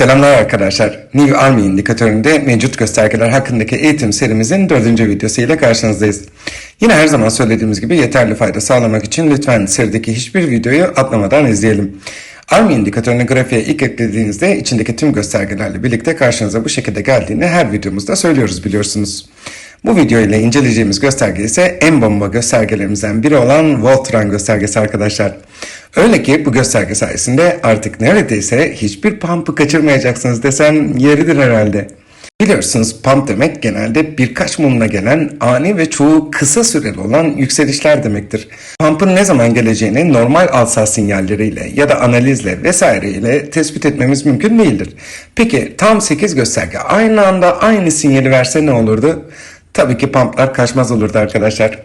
Selamlar arkadaşlar. New Army indikatöründe mevcut göstergeler hakkındaki eğitim serimizin dördüncü videosu ile karşınızdayız. Yine her zaman söylediğimiz gibi yeterli fayda sağlamak için lütfen serideki hiçbir videoyu atlamadan izleyelim. Army indikatörünü grafiğe ilk eklediğinizde içindeki tüm göstergelerle birlikte karşınıza bu şekilde geldiğini her videomuzda söylüyoruz biliyorsunuz. Bu video ile inceleyeceğimiz gösterge ise en bomba göstergelerimizden biri olan Voltron göstergesi arkadaşlar. Öyle ki bu gösterge sayesinde artık neredeyse hiçbir pump'ı kaçırmayacaksınız desem yeridir herhalde. Biliyorsunuz pump demek genelde birkaç mumla gelen ani ve çoğu kısa süreli olan yükselişler demektir. Pump'ın ne zaman geleceğini normal alsat sinyalleriyle ya da analizle vesaireyle tespit etmemiz mümkün değildir. Peki tam 8 gösterge aynı anda aynı sinyali verse ne olurdu? Tabii ki pumplar kaçmaz olurdu arkadaşlar.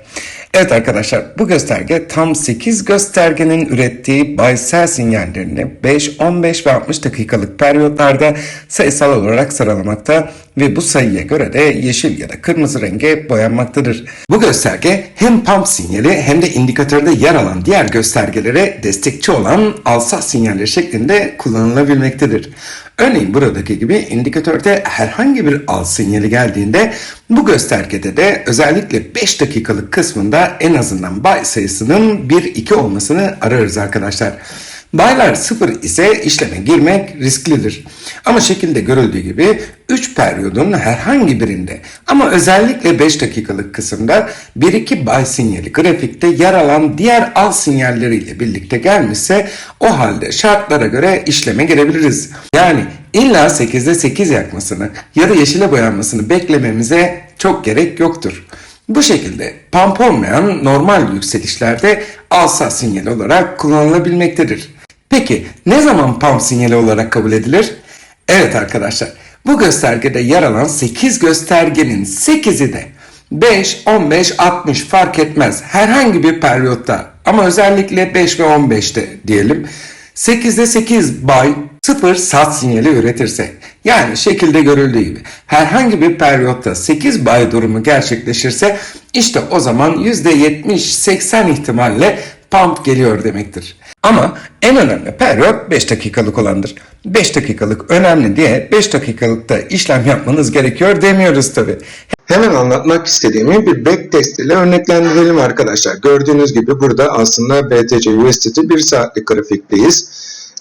Evet arkadaşlar bu gösterge tam 8 göstergenin ürettiği bayisel sinyallerini 5, 15 ve 60 dakikalık periyotlarda sayısal olarak sıralamakta ve bu sayıya göre de yeşil ya da kırmızı renge boyanmaktadır. Bu gösterge hem pump sinyali hem de indikatörde yer alan diğer göstergelere destekçi olan alsat sinyalleri şeklinde kullanılabilmektedir. Örneğin buradaki gibi indikatörde herhangi bir al sinyali geldiğinde bu göstergede de özellikle 5 dakikalık kısmında en azından bay sayısının 1-2 olmasını ararız arkadaşlar. Baylar 0 ise işleme girmek risklidir. Ama şekilde görüldüğü gibi 3 periyodun herhangi birinde ama özellikle 5 dakikalık kısımda 1-2 bay sinyali grafikte yer alan diğer al sinyalleriyle birlikte gelmişse o halde şartlara göre işleme girebiliriz. Yani illa 8'de 8 yakmasını ya da yeşile boyanmasını beklememize çok gerek yoktur. Bu şekilde pump olmayan normal yükselişlerde alsat sinyali olarak kullanılabilmektedir. Peki ne zaman pump sinyali olarak kabul edilir? Evet arkadaşlar bu göstergede yer alan 8 göstergenin 8'i de 5, 15, 60 fark etmez herhangi bir periyotta ama özellikle 5 ve 15'te diyelim 8'de 8 bay 0 sat sinyali üretirse yani şekilde görüldüğü gibi herhangi bir periyotta 8 bay durumu gerçekleşirse işte o zaman %70-80 ihtimalle pump geliyor demektir. Ama en önemli periyot 5 dakikalık olandır. 5 dakikalık önemli diye 5 dakikalıkta işlem yapmanız gerekiyor demiyoruz tabi. Hemen anlatmak istediğimi bir backtest ile örneklendirelim arkadaşlar. Gördüğünüz gibi burada aslında BTC USDT 1 saatlik grafikteyiz.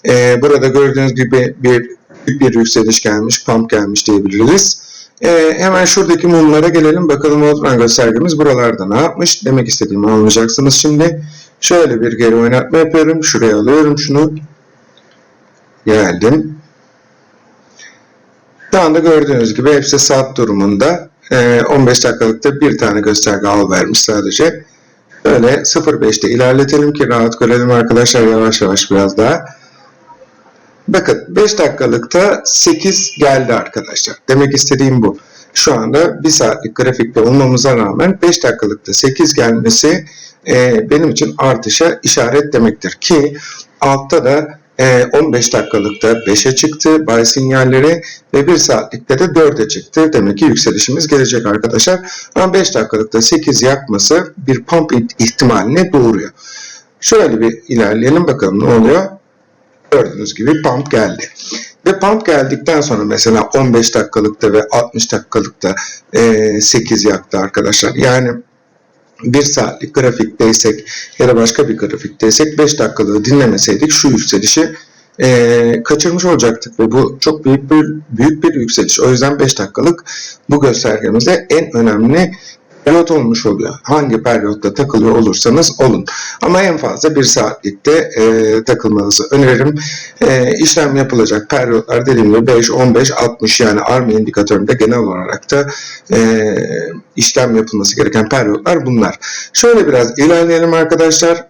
Ee, burada gördüğünüz gibi bir bir yükseliş gelmiş, pump gelmiş diyebiliriz. Ee, hemen şuradaki mumlara gelelim. Bakalım Voltran göstergemiz buralarda ne yapmış? Demek istediğimi anlayacaksınız şimdi. Şöyle bir geri oynatma yapıyorum. Şuraya alıyorum şunu. Geldim. Şu anda gördüğünüz gibi hepsi saat durumunda. Ee, 15 dakikalıkta bir tane gösterge al vermiş sadece. Böyle 0.5'te ilerletelim ki rahat görelim arkadaşlar yavaş yavaş biraz daha. Bakın 5 dakikalıkta 8 geldi arkadaşlar. Demek istediğim bu. Şu anda 1 saatlik grafikte olmamıza rağmen 5 dakikalıkta 8 gelmesi e, benim için artışa işaret demektir. Ki altta da e, 15 dakikalıkta 5'e çıktı bay sinyalleri ve 1 saatlikte de 4'e çıktı. Demek ki yükselişimiz gelecek arkadaşlar. Ama 5 dakikalıkta 8 yakması bir pump ihtimalini doğuruyor. Şöyle bir ilerleyelim bakalım ne oluyor. Gördüğünüz gibi pump geldi. Ve pump geldikten sonra mesela 15 dakikalıkta ve 60 dakikalıkta e, 8 yaktı arkadaşlar. Yani 1 saatlik grafikteysek ya da başka bir grafikteysek 5 dakikalığı dinlemeseydik şu yükselişi e, kaçırmış olacaktık ve bu çok büyük bir büyük bir yükseliş. O yüzden 5 dakikalık bu göstergemizde en önemli periyot olmuş oluyor. Hangi periyotta takılıyor olursanız olun. Ama en fazla bir saatlikte e, takılmanızı öneririm. E, işlem yapılacak periyotlar dediğim gibi 5, 15, 60 yani ARM indikatöründe genel olarak da e, işlem yapılması gereken periyotlar bunlar. Şöyle biraz ilerleyelim arkadaşlar.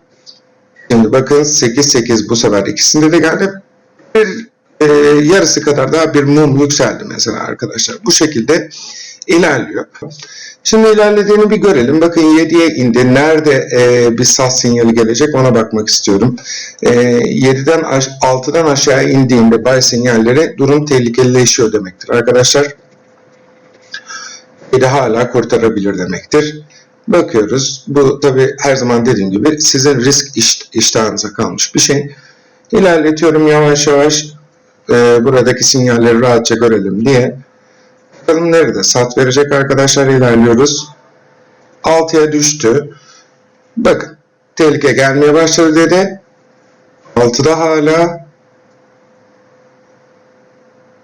Şimdi bakın 8, 8 bu sefer ikisinde de geldi. Bir e, yarısı kadar daha bir mum yükseldi mesela arkadaşlar. Bu şekilde ilerliyor. Şimdi ilerlediğini bir görelim. Bakın 7'ye indi. Nerede e, bir sat sinyali gelecek ona bakmak istiyorum. E, 7'den 6'dan aşağı indiğinde buy sinyalleri durum tehlikelileşiyor demektir. Arkadaşlar 7 hala kurtarabilir demektir. Bakıyoruz. Bu tabi her zaman dediğim gibi sizin risk iş, iştahınıza kalmış bir şey. İlerletiyorum yavaş yavaş. e, buradaki sinyalleri rahatça görelim diye. Bakalım nerede sat verecek arkadaşlar ilerliyoruz. 6'ya düştü. Bakın tehlike gelmeye başladı dedi. 6'da hala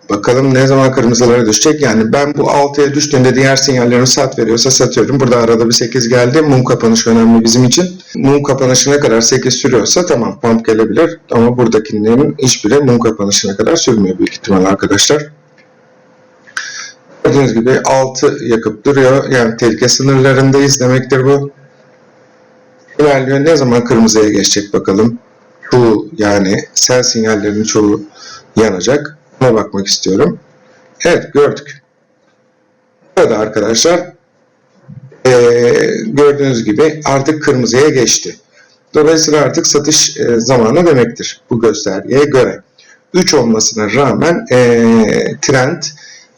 Bakalım ne zaman kırmızılara düşecek. Yani ben bu 6'ya düştüğünde diğer sinyallerimi sat veriyorsa satıyorum. Burada arada bir 8 geldi. Mum kapanışı önemli bizim için. Mum kapanışına kadar 8 sürüyorsa tamam pump gelebilir. Ama buradakilerin hiçbiri mum kapanışına kadar sürmüyor büyük ihtimal arkadaşlar. Gördüğünüz gibi 6 yakıp duruyor. Yani tehlike sınırlarındayız demektir bu. İlerliyor. Ne zaman kırmızıya geçecek bakalım. Çoğu yani sel sinyallerinin çoğu yanacak. Buna bakmak istiyorum. Evet gördük. Burada arkadaşlar eee, gördüğünüz gibi artık kırmızıya geçti. Dolayısıyla artık satış e, zamanı demektir bu göstergeye göre. 3 olmasına rağmen e, trend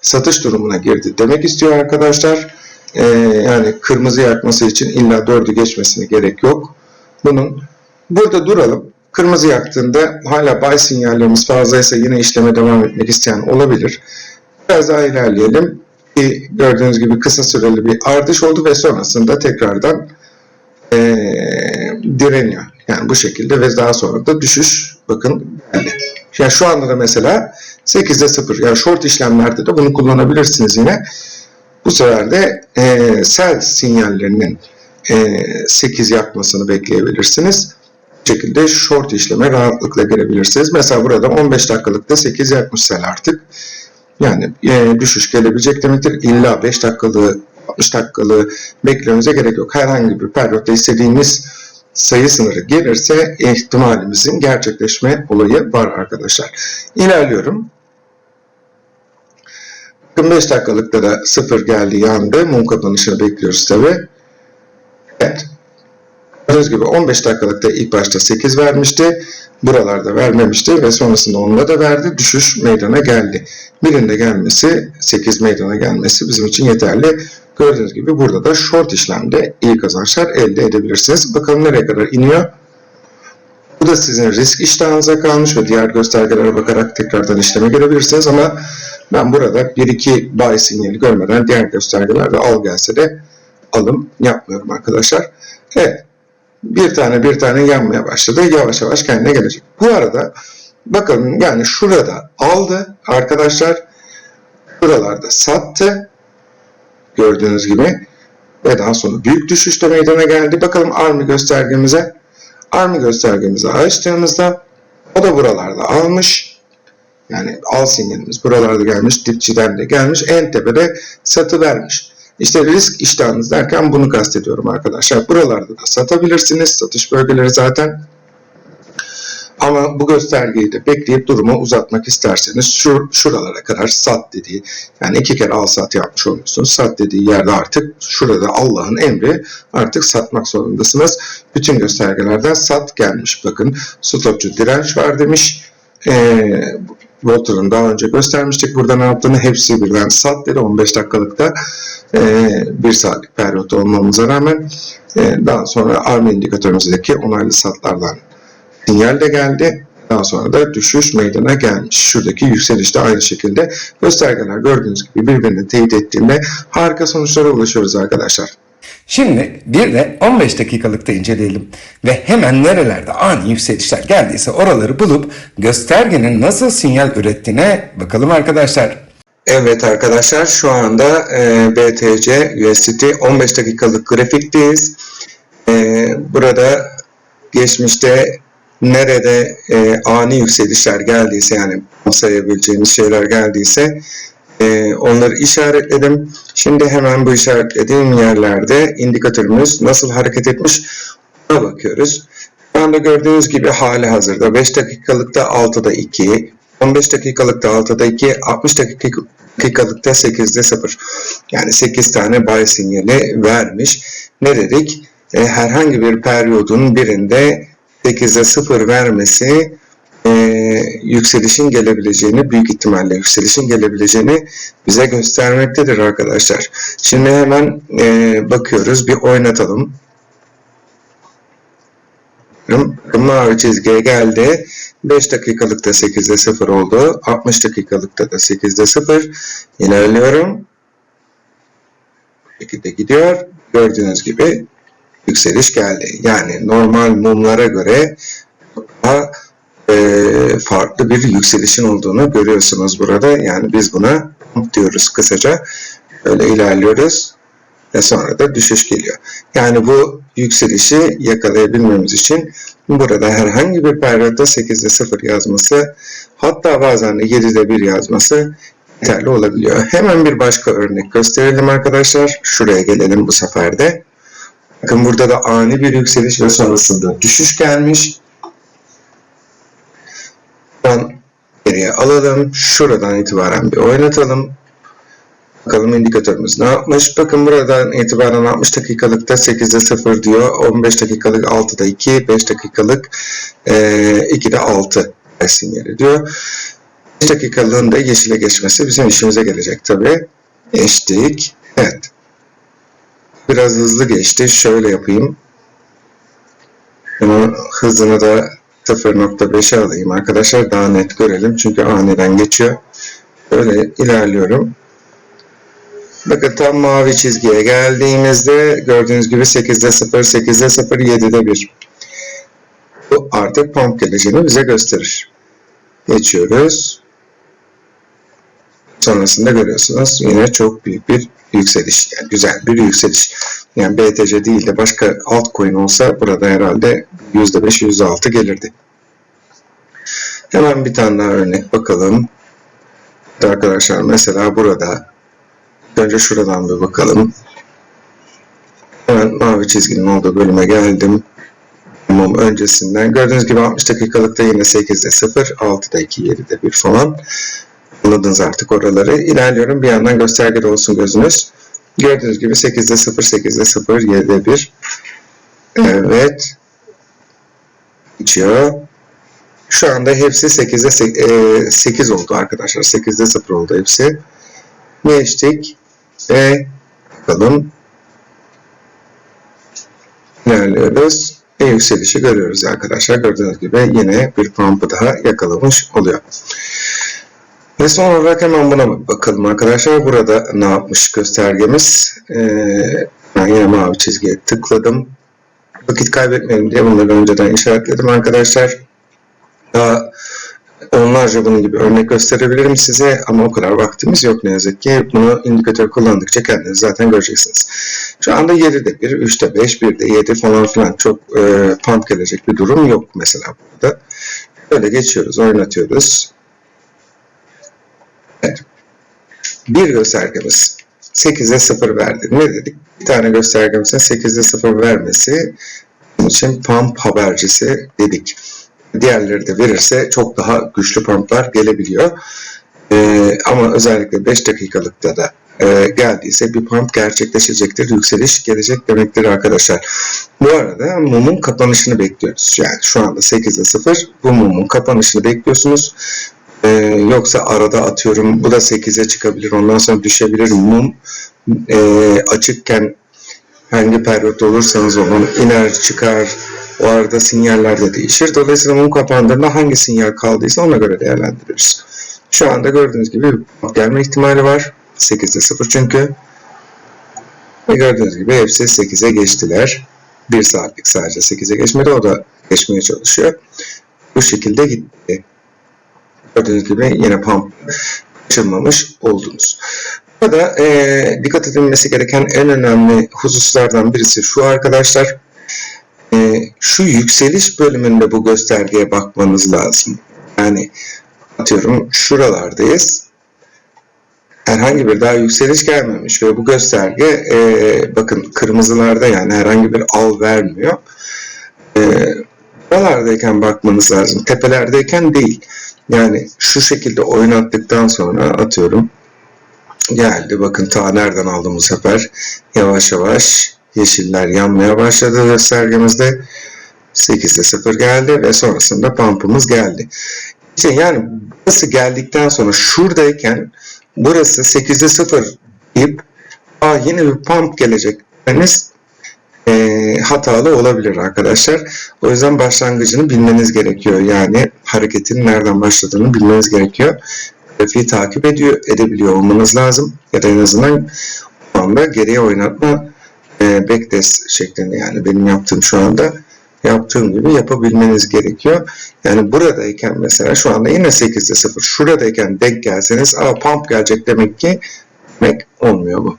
satış durumuna girdi demek istiyor arkadaşlar. E, yani kırmızı yakması için illa 4'ü geçmesine gerek yok. Bunun burada duralım. Kırmızı yaktığında hala buy sinyallerimiz fazlaysa yine işleme devam etmek isteyen olabilir. Biraz daha ilerleyelim. Ki gördüğünüz gibi kısa süreli bir artış oldu ve sonrasında tekrardan eee, direniyor. Yani bu şekilde ve daha sonra da düşüş bakın geldi. Yani şu anda da mesela 8'de 0 yani short işlemlerde de bunu kullanabilirsiniz yine. Bu sefer de eee sell sinyallerinin eee 8 yapmasını bekleyebilirsiniz. Bu şekilde short işleme rahatlıkla girebilirsiniz. Mesela burada 15 dakikalıkta 8 yapmış sell artık. Yani e, düşüş gelebilecek demektir. İlla 5 dakikalığı 60 dakikalığı beklememize gerek yok. Herhangi bir periyotta istediğimiz sayı sınırı gelirse ihtimalimizin gerçekleşme olayı var arkadaşlar. İlerliyorum. Bakın 5 dakikalıkta da 0 geldi yandı. Mum kapanışını bekliyoruz tabi. Evet. Gördüğünüz gibi 15 dakikalıkta ilk başta 8 vermişti. Buralarda vermemişti ve sonrasında onunla da verdi. Düşüş meydana geldi. Birinde gelmesi, 8 meydana gelmesi bizim için yeterli. Gördüğünüz gibi burada da short işlemde iyi kazançlar elde edebilirsiniz. Bakalım nereye kadar iniyor. Bu da sizin risk iştahınıza kalmış ve diğer göstergelere bakarak tekrardan işleme girebilirsiniz ama ben burada 1-2 buy sinyali görmeden diğer göstergelerde al gelse de alım yapmıyorum arkadaşlar. Evet bir tane bir tane yanmaya başladı. Yavaş yavaş kendine gelecek. Bu arada bakalım yani şurada aldı arkadaşlar. Buralarda sattı. Gördüğünüz gibi. Ve daha sonra büyük düşüşte meydana geldi. Bakalım army göstergemize. Army göstergemizi açtığımızda o da buralarda almış. Yani al sinyalimiz buralarda gelmiş. Dipçiden de gelmiş. En tepede satı vermiş. İşte risk iştahınız derken bunu kastediyorum arkadaşlar. Buralarda da satabilirsiniz. Satış bölgeleri zaten. Ama bu göstergeyi de bekleyip durumu uzatmak isterseniz şu, şuralara kadar sat dediği yani iki kere al sat yapmış oluyorsunuz. Sat dediği yerde artık şurada Allah'ın emri artık satmak zorundasınız. Bütün göstergelerden sat gelmiş. Bakın stopçu direnç var demiş. Ee, Walter'ın daha önce göstermiştik burada ne yaptığını hepsi birden sat dedi 15 dakikalıkta e, bir saatlik periyot olmamıza rağmen e, daha sonra arm indikatörümüzdeki onaylı satlardan sinyal de geldi. Daha sonra da düşüş meydana gelmiş. Şuradaki yükseliş de aynı şekilde göstergeler gördüğünüz gibi birbirini teyit ettiğinde harika sonuçlara ulaşıyoruz arkadaşlar. Şimdi bir de 15 dakikalıkta inceleyelim ve hemen nerelerde ani yükselişler geldiyse oraları bulup göstergenin nasıl sinyal ürettiğine bakalım arkadaşlar. Evet arkadaşlar şu anda e, BTC USDT 15 dakikalık grafikteyiz. E, burada geçmişte nerede e, ani yükselişler geldiyse yani sayabileceğimiz şeyler geldiyse e, onları işaretledim. Şimdi hemen bu işaretlediğim yerlerde indikatörümüz nasıl hareket etmiş ona bakıyoruz. Şu anda gördüğünüz gibi hali hazırda 5 dakikalıkta 6'da 2, 15 dakikalıkta 6'da 2, 60 dakikalıkta 8'de 0. Yani 8 tane buy sinyali vermiş. Ne dedik? E, herhangi bir periyodun birinde 8'de 0 vermesi e, yükselişin gelebileceğini, büyük ihtimalle yükselişin gelebileceğini bize göstermektedir arkadaşlar. Şimdi hemen e, bakıyoruz, bir oynatalım. Mavi çizgiye geldi. 5 dakikalıkta 8'de 0 oldu. 60 dakikalıkta da 8'de 0. İlerliyorum. Şekilde gidiyor. Gördüğünüz gibi yükseliş geldi. Yani normal mumlara göre daha e, farklı bir yükselişin olduğunu görüyorsunuz burada. Yani biz buna diyoruz kısaca. Böyle ilerliyoruz ve sonra da düşüş geliyor. Yani bu yükselişi yakalayabilmemiz için burada herhangi bir periyotta 8'de 0 yazması hatta bazen de 7'de 1 yazması yeterli olabiliyor. Hemen bir başka örnek gösterelim arkadaşlar. Şuraya gelelim bu sefer de. Bakın burada da ani bir yükseliş ve sonrasında düşüş gelmiş. Buradan geriye alalım. Şuradan itibaren bir oynatalım. Bakalım indikatörümüz ne yapmış? Bakın buradan itibaren 60 dakikalıkta 8'de 0 diyor. 15 dakikalık 6'da 2, 5 dakikalık e, 2'de 6 sinyali diyor. 5 dakikalığın da yeşile geçmesi bizim işimize gelecek tabi. Geçtik. Evet. Biraz hızlı geçti. Şöyle yapayım. Bunun hızını da 0.5'e alayım arkadaşlar. Daha net görelim. Çünkü aniden geçiyor. Böyle ilerliyorum. Bakın tam mavi çizgiye geldiğimizde gördüğünüz gibi 8'de 0, 8'de 0, 7'de 1. Bu artık pump geleceğini bize gösterir. Geçiyoruz. Sonrasında görüyorsunuz yine çok büyük bir yükseliş. Yani güzel bir yükseliş. Yani BTC değil de başka altcoin olsa burada herhalde %5, %6 gelirdi. Hemen bir tane daha örnek bakalım. Arkadaşlar mesela burada Önce şuradan bir bakalım. Hemen mavi çizginin olduğu bölüme geldim. Mum öncesinden. Gördüğünüz gibi 60 dakikalıkta yine 8'de 0, 6'da 2, 7'de 1 falan. Anladınız artık oraları. İlerliyorum. Bir yandan göstergeli olsun gözünüz. Gördüğünüz gibi 8'de 0, 8'de 0, 7'de 1. Evet. Geçiyor. Şu anda hepsi 8'de 8 oldu arkadaşlar. 8'de 0 oldu hepsi. Geçtik ve bakalım ilerliyoruz ve yükselişi görüyoruz arkadaşlar. Gördüğünüz gibi yine bir pump'ı daha yakalamış oluyor. Ve son olarak hemen buna bakalım arkadaşlar. Burada ne yapmış göstergemiz? Ee, ben yine mavi çizgiye tıkladım. Vakit kaybetmeyelim diye bunları önceden işaretledim arkadaşlar. Daha onlarca bunun gibi örnek gösterebilirim size ama o kadar vaktimiz yok ne yazık ki. Bunu indikatör kullandıkça kendiniz zaten göreceksiniz. Şu anda 7'de 1, 3'te 5, 1'de 7 falan filan çok e, pump gelecek bir durum yok mesela burada. Böyle geçiyoruz, oynatıyoruz. Evet. Bir göstergemiz 8'e 0 verdi. Ne dedik? Bir tane göstergemizin 8'e 0 vermesi bizim için pump habercisi dedik diğerleri de verirse çok daha güçlü pumplar gelebiliyor. Ee, ama özellikle 5 dakikalıkta da e, geldiyse bir pump gerçekleşecektir. Yükseliş gelecek demektir arkadaşlar. Bu arada mumun kapanışını bekliyoruz. Yani şu anda 8'de 0 bu mumun kapanışını bekliyorsunuz. Ee, yoksa arada atıyorum bu da 8'e çıkabilir ondan sonra düşebilir. Mum e, açıkken hangi periyot olursanız olun iner çıkar o arada sinyaller de değişir. Dolayısıyla mum kapandığında hangi sinyal kaldıysa ona göre değerlendiririz. Şu anda gördüğünüz gibi gelme ihtimali var. 8'de 0 çünkü. Ve gördüğünüz gibi hepsi 8'e geçtiler. 1 saatlik sadece 8'e geçmedi. O da geçmeye çalışıyor. Bu şekilde gitti. Gördüğünüz gibi yine pump açılmamış oldunuz. Burada e, dikkat edilmesi gereken en önemli hususlardan birisi şu arkadaşlar. E, şu yükseliş bölümünde bu göstergeye bakmanız lazım. Yani atıyorum şuralardayız. Herhangi bir daha yükseliş gelmemiş ve bu gösterge e, bakın kırmızılarda yani herhangi bir al vermiyor. E, buralardayken bakmanız lazım. Tepelerdeyken değil. Yani şu şekilde oynattıktan sonra atıyorum geldi. Bakın ta nereden aldım bu sefer. Yavaş yavaş yeşiller yanmaya başladı göstergemizde. 8'de 0 geldi ve sonrasında pump'ımız geldi. İşte yani burası geldikten sonra şuradayken burası 8'de 0 deyip Aa, yine bir pump gelecek. Deniz e, hatalı olabilir arkadaşlar. O yüzden başlangıcını bilmeniz gerekiyor. Yani hareketin nereden başladığını bilmeniz gerekiyor. Grafiği takip ediyor, edebiliyor olmanız lazım. Ya da en azından o anda geriye oynatma e, backtest şeklinde yani benim yaptığım şu anda yaptığım gibi yapabilmeniz gerekiyor. Yani buradayken mesela şu anda yine 8'de 0. Şuradayken denk gelseniz aa pump gelecek demek ki demek olmuyor bu.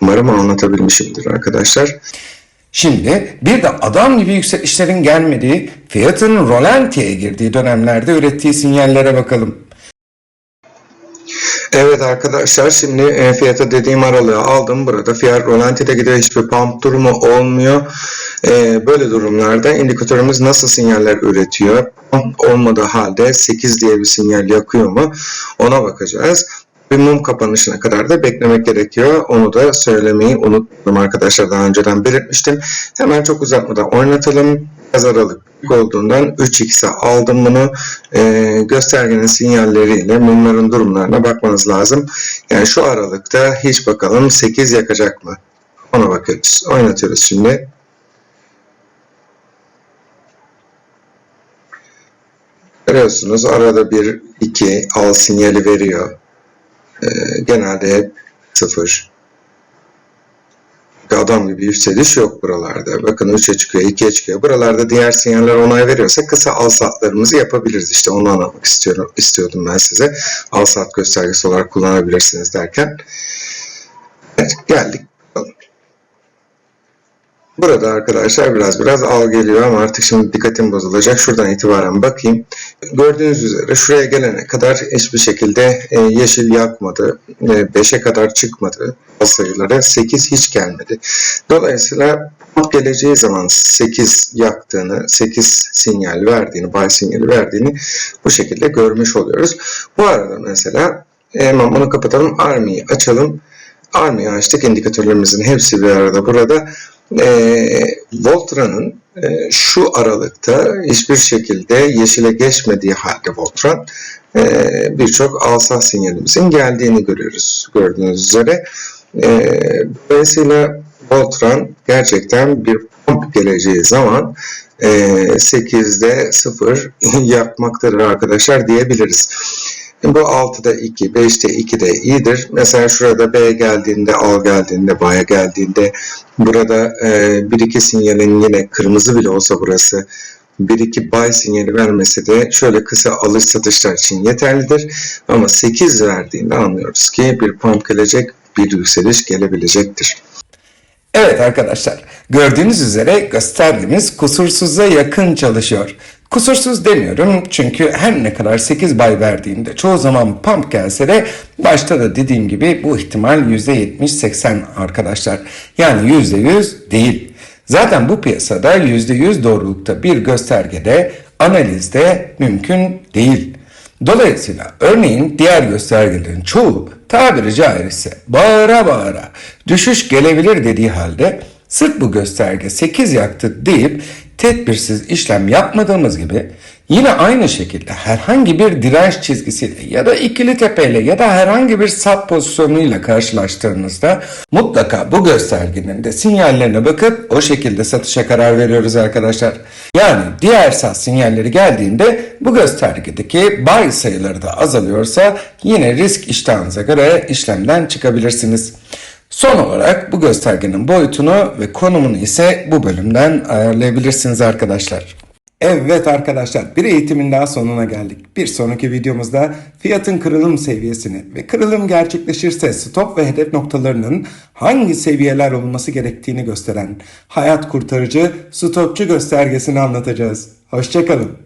Umarım anlatabilmişimdir arkadaşlar. Şimdi bir de adam gibi yükselişlerin gelmediği, fiyatın rolantiye girdiği dönemlerde ürettiği sinyallere bakalım. Evet arkadaşlar şimdi e, fiyata dediğim aralığı aldım. Burada fiyat rolantide gidiyor. Hiçbir pump durumu olmuyor. E, böyle durumlarda indikatörümüz nasıl sinyaller üretiyor? Pump olmadığı halde 8 diye bir sinyal yakıyor mu? Ona bakacağız. Bir mum kapanışına kadar da beklemek gerekiyor. Onu da söylemeyi unuttum arkadaşlar. Daha önceden belirtmiştim. Hemen çok uzatmadan oynatalım. Biraz aralık olduğundan 3x'e aldım bunu. Ee, göstergenin sinyalleriyle mumların durumlarına bakmanız lazım. Yani şu aralıkta hiç bakalım 8 yakacak mı? Ona bakıyoruz. Oynatıyoruz şimdi. Görüyorsunuz arada bir 2 al sinyali veriyor. Ee, genelde hep 0. Adam gibi yükseliş yok buralarda. Bakın 3'e çıkıyor, 2'ye çıkıyor. Buralarda diğer sinyaller onay veriyorsa kısa al saatlerimizi yapabiliriz. İşte onu anlatmak istiyorum, istiyordum ben size. Al saat göstergesi olarak kullanabilirsiniz derken. Evet, geldik. Burada arkadaşlar biraz biraz al geliyor ama artık şimdi dikkatim bozulacak. Şuradan itibaren bakayım. Gördüğünüz üzere şuraya gelene kadar hiçbir şekilde e, yeşil yakmadı. 5'e kadar çıkmadı sayıları. 8 hiç gelmedi. Dolayısıyla pump geleceği zaman 8 yaktığını, 8 sinyal verdiğini, buy sinyali verdiğini bu şekilde görmüş oluyoruz. Bu arada mesela hemen bunu kapatalım. Army'yi açalım. Army'yi açtık. İndikatörlerimizin hepsi bir arada burada e, Voltran'ın e, şu aralıkta hiçbir şekilde yeşile geçmediği halde Voltran e, birçok alsat sinyalimizin geldiğini görüyoruz gördüğünüz üzere. E, dolayısıyla Voltran gerçekten bir pump geleceği zaman e, 8'de 0 yakmaktadır arkadaşlar diyebiliriz. Bu 6'da 2, 5'te 2 de iyidir. Mesela şurada B geldiğinde, al geldiğinde, B'ye geldiğinde burada e, 1-2 sinyalin yine kırmızı bile olsa burası 1-2 buy sinyali vermesi de şöyle kısa alış satışlar için yeterlidir. Ama 8 verdiğinde anlıyoruz ki bir pump gelecek, bir yükseliş gelebilecektir. Evet arkadaşlar, gördüğünüz üzere göstergemiz kusursuza yakın çalışıyor. Kusursuz demiyorum çünkü her ne kadar 8 bay verdiğimde çoğu zaman pump gelse de başta da dediğim gibi bu ihtimal %70-80 arkadaşlar. Yani %100 değil. Zaten bu piyasada %100 doğrulukta bir göstergede analizde mümkün değil. Dolayısıyla örneğin diğer göstergelerin çoğu tabiri caizse bağıra bağıra düşüş gelebilir dediği halde sırf bu gösterge 8 yaktı deyip tedbirsiz işlem yapmadığımız gibi yine aynı şekilde herhangi bir direnç çizgisiyle ya da ikili tepeyle ya da herhangi bir sat pozisyonuyla karşılaştığınızda mutlaka bu göstergenin de sinyallerine bakıp o şekilde satışa karar veriyoruz arkadaşlar. Yani diğer sat sinyalleri geldiğinde bu göstergedeki buy sayıları da azalıyorsa yine risk iştahınıza göre işlemden çıkabilirsiniz. Son olarak bu göstergenin boyutunu ve konumunu ise bu bölümden ayarlayabilirsiniz arkadaşlar. Evet arkadaşlar bir eğitimin daha sonuna geldik. Bir sonraki videomuzda fiyatın kırılım seviyesini ve kırılım gerçekleşirse stop ve hedef noktalarının hangi seviyeler olması gerektiğini gösteren hayat kurtarıcı stopçu göstergesini anlatacağız. Hoşçakalın.